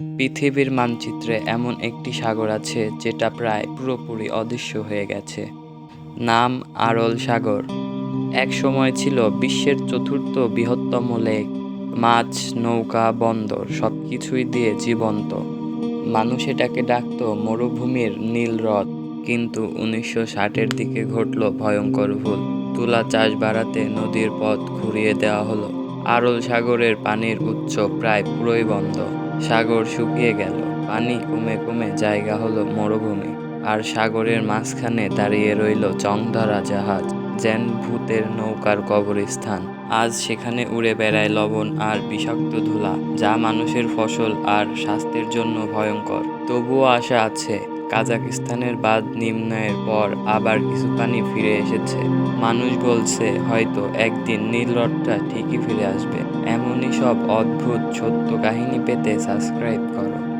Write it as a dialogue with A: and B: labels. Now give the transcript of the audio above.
A: পৃথিবীর মানচিত্রে এমন একটি সাগর আছে যেটা প্রায় পুরোপুরি অদৃশ্য হয়ে গেছে। নাম আরল সাগর। এক সময় ছিল বিশ্বের চতুর্থ বৃহত্তম লেক, মাছ, নৌকা, বন্দর সব কিছুই দিয়ে জীবন্ত। মানুষ এটাকে ডাকত মরুভূমির নীল হ্রদ। কিন্তু উনিশশো ষাটের দিকে ঘটল ভয়ঙ্কর ভুল। তুলা চাষ বাড়াতে নদীর পথ ঘুরিয়ে দেওয়া হলো। আরল সাগরের পানির উৎস প্রায় পুরোই বন্ধ। সাগর শুকিয়ে গেল। পানি কমে কমে জায়গা হলো মরুভূমি। আর সাগরের মাঝখানে দাঁড়িয়ে রইল চংধরা জাহাজ, যেন ভূতের নৌকার কবরস্থান। আজ সেখানে উড়ে বেড়ায় লবণ আর বিষাক্ত ধুলা, যা মানুষের ফসল আর স্বাস্থ্যের জন্য ভয়ঙ্কর। তবুও আশা আছে কাজাকিস্তানের বাঁধ নির্ণয়ের পর আবার কিছু পানি ফিরে এসেছে। মানুষ বলছে, হয়তো একদিন নীল ঠিকই ফিরে আসবে। সব অদ্ভুত সত্য কাহিনী পেতে সাবস্ক্রাইব করো।